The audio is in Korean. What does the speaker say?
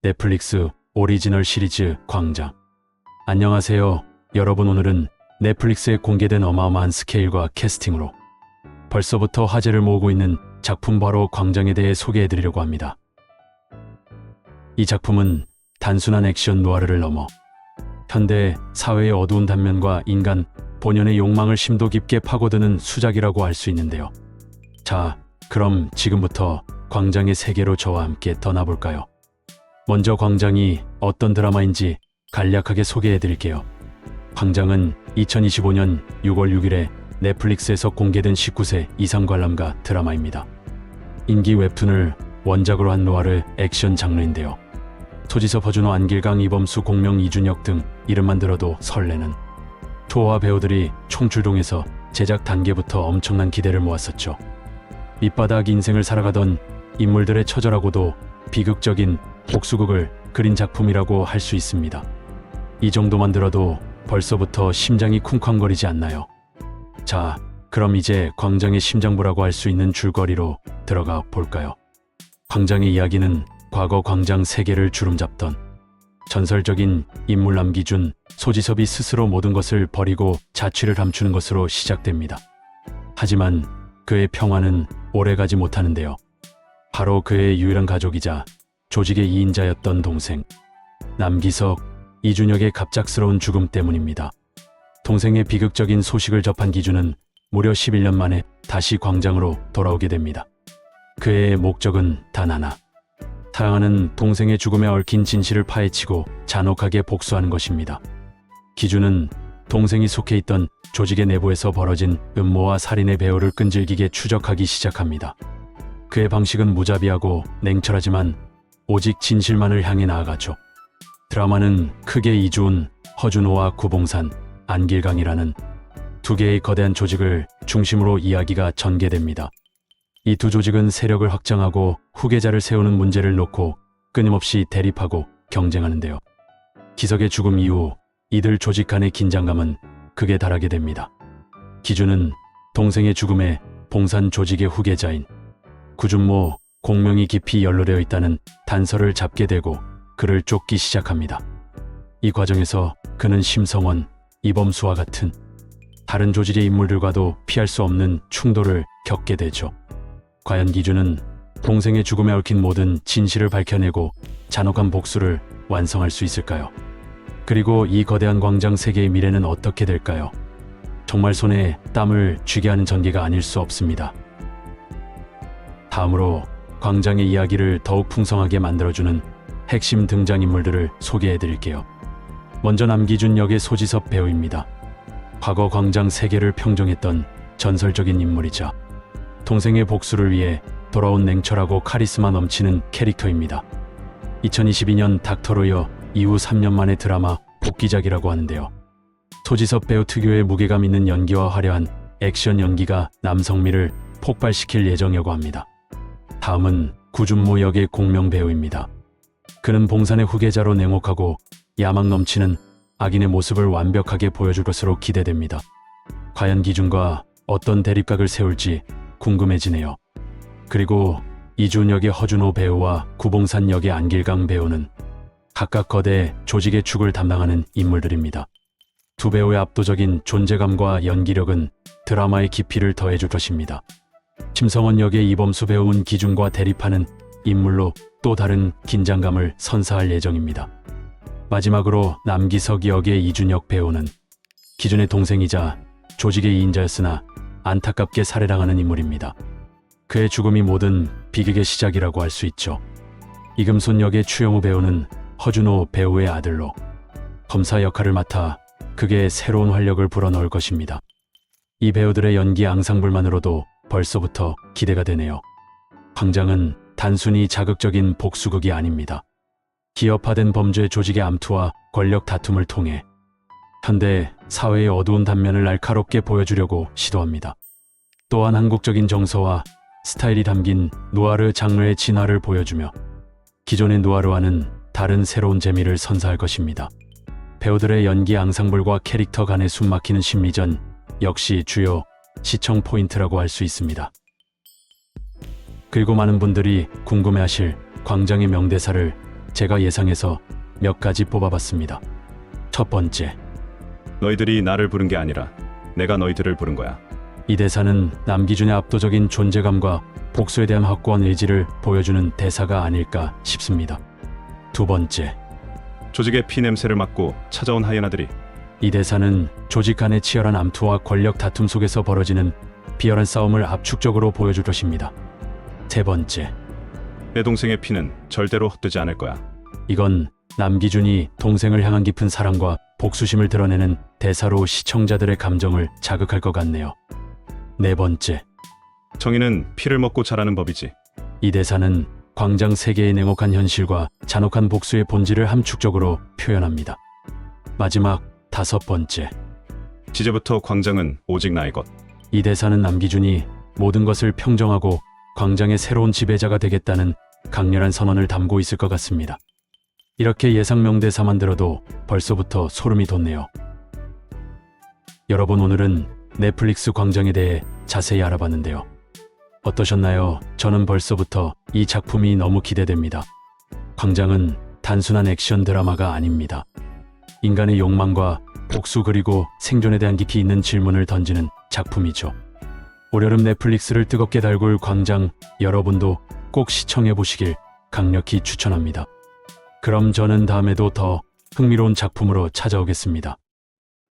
넷플릭스 오리지널 시리즈 광장. 안녕하세요. 여러분 오늘은 넷플릭스에 공개된 어마어마한 스케일과 캐스팅으로 벌써부터 화제를 모으고 있는 작품 바로 광장에 대해 소개해 드리려고 합니다. 이 작품은 단순한 액션 노아르를 넘어 현대 사회의 어두운 단면과 인간 본연의 욕망을 심도 깊게 파고드는 수작이라고 할 수 있는데요. 자, 그럼 지금부터 광장의 세계로 저와 함께 떠나볼까요? 먼저 광장이 어떤 드라마인지 간략하게 소개해 드릴게요. 광장은 2025년 6월 6일에 넷플릭스에서 공개된 19세 이상 관람가 드라마입니다. 인기 웹툰을 원작으로 한 노아르 액션 장르인데요. 소지섭 허준호 안길강 이범수 공명 이준혁 등 이름만 들어도 설레는 투어와 배우들이 총출동해서 제작 단계부터 엄청난 기대를 모았었죠. 밑바닥 인생을 살아가던 인물들의 처절하고도 비극적인 복수극을 그린 작품이라고 할 수 있습니다. 이 정도만 들어도 벌써부터 심장이 쿵쾅거리지 않나요? 자, 그럼 이제 광장의 심장부라고 할 수 있는 줄거리로 들어가 볼까요? 광장의 이야기는 과거 광장 세계를 주름잡던 전설적인 인물 남기준 소지섭이 스스로 모든 것을 버리고 자취를 감추는 것으로 시작됩니다. 하지만 그의 평화는 오래가지 못하는데요. 바로 그의 유일한 가족이자 조직의 2인자였던 동생 남기석 이준혁의 갑작스러운 죽음 때문입니다. 동생의 비극적인 소식을 접한 기준은 무려 11년 만에 다시 광장으로 돌아오게 됩니다. 그의 목적은 단 하나. 타양하는 동생의 죽음에 얽힌 진실을 파헤치고 잔혹하게 복수하는 것입니다. 기준은 동생이 속해 있던 조직의 내부에서 벌어진 음모와 살인의 배후를 끈질기게 추적하기 시작합니다. 그의 방식은 무자비하고 냉철하지만 오직 진실만을 향해 나아가죠. 드라마는 크게 이주훈, 허준호와 구봉산, 안길강이라는 두 개의 거대한 조직을 중심으로 이야기가 전개됩니다. 이 두 조직은 세력을 확장하고 후계자를 세우는 문제를 놓고 끊임없이 대립하고 경쟁하는데요. 기석의 죽음 이후 이들 조직 간의 긴장감은 극에 달하게 됩니다. 기준은 동생의 죽음에 봉산 조직의 후계자인 구준모 공명이 깊이 연루되어 있다는 단서를 잡게 되고 그를 쫓기 시작합니다. 이 과정에서 그는 심성원, 이범수와 같은 다른 조직의 인물들과도 피할 수 없는 충돌을 겪게 되죠. 과연 기준은 동생의 죽음에 얽힌 모든 진실을 밝혀내고 잔혹한 복수를 완성할 수 있을까요? 그리고 이 거대한 광장 세계의 미래는 어떻게 될까요? 정말 손에 땀을 쥐게 하는 전개가 아닐 수 없습니다. 다음으로 광장의 이야기를 더욱 풍성하게 만들어주는 핵심 등장인물들을 소개해 드릴게요. 먼저 남기준 역의 소지섭 배우입니다. 과거 광장 세계를 평정했던 전설적인 인물이자 동생의 복수를 위해 돌아온 냉철하고 카리스마 넘치는 캐릭터입니다. 2022년 닥터로 이어 이후 3년 만의 드라마 복귀작이라고 하는데요. 소지섭 배우 특유의 무게감 있는 연기와 화려한 액션 연기가 남성미를 폭발시킬 예정이라고 합니다. 다음은 구준모 역의 공명 배우입니다. 그는 봉산의 후계자로 냉혹하고 야망 넘치는 악인의 모습을 완벽하게 보여줄 것으로 기대됩니다. 과연 기준과 어떤 대립각을 세울지 궁금해지네요. 그리고 이준 역의 허준호 배우와 구봉산 역의 안길강 배우는 각각 거대 조직의 축을 담당하는 인물들입니다. 두 배우의 압도적인 존재감과 연기력은 드라마의 깊이를 더해줄 것입니다. 심성원 역의 이범수 배우는 기준과 대립하는 인물로 또 다른 긴장감을 선사할 예정입니다. 마지막으로 남기석 역의 이준혁 배우는 기준의 동생이자 조직의 2인자였으나 안타깝게 살해당하는 인물입니다. 그의 죽음이 모든 비극의 시작이라고 할 수 있죠. 이금손 역의 추영우 배우는 허준호 배우의 아들로 검사 역할을 맡아 극에 새로운 활력을 불어넣을 것입니다. 이 배우들의 연기 앙상블만으로도 벌써부터 기대가 되네요. 광장은 단순히 자극적인 복수극이 아닙니다. 기업화된 범죄 조직의 암투와 권력 다툼을 통해 현대 사회의 어두운 단면을 날카롭게 보여주려고 시도합니다. 또한 한국적인 정서와 스타일이 담긴 누아르 장르의 진화를 보여주며 기존의 누아르와는 다른 새로운 재미를 선사할 것입니다. 배우들의 연기 앙상블과 캐릭터 간의 숨막히는 심리전 역시 주요 시청 포인트라고 할 수 있습니다. 그리고 많은 분들이 궁금해하실 광장의 명대사를 제가 예상해서 몇 가지 뽑아봤습니다. 첫 번째, 너희들이 나를 부른 게 아니라 내가 너희들을 부른 거야. 이 대사는 남기준의 압도적인 존재감과 복수에 대한 확고한 의지를 보여주는 대사가 아닐까 싶습니다. 두 번째, 조직의 피 냄새를 맡고 찾아온 하이에나들이 이 대사는 조직 간의 치열한 암투와 권력 다툼 속에서 벌어지는 비열한 싸움을 압축적으로 보여줄 것입니다. 세 번째, 내 동생의 피는 절대로 헛되지 않을 거야. 이건 남기준이 동생을 향한 깊은 사랑과 복수심을 드러내는 대사로 시청자들의 감정을 자극할 것 같네요. 네 번째, 정의는 피를 먹고 자라는 법이지. 이 대사는 광장 세계의 냉혹한 현실과 잔혹한 복수의 본질을 함축적으로 표현합니다. 마지막 다섯 번째, 지제부터 광장은 오직 나의 것. 이 대사는 남기준이 모든 것을 평정하고 광장의 새로운 지배자가 되겠다는 강렬한 선언을 담고 있을 것 같습니다. 이렇게 예상 명대사만 들어도 벌써부터 소름이 돋네요. 여러분 오늘은 넷플릭스 광장에 대해 자세히 알아봤는데요. 어떠셨나요? 저는 벌써부터 이 작품이 너무 기대됩니다. 광장은 단순한 액션 드라마가 아닙니다. 인간의 욕망과 복수 그리고 생존에 대한 깊이 있는 질문을 던지는 작품이죠. 올여름 넷플릭스를 뜨겁게 달굴 광장 여러분도 꼭 시청해 보시길 강력히 추천합니다. 그럼 저는 다음에도 더 흥미로운 작품으로 찾아오겠습니다.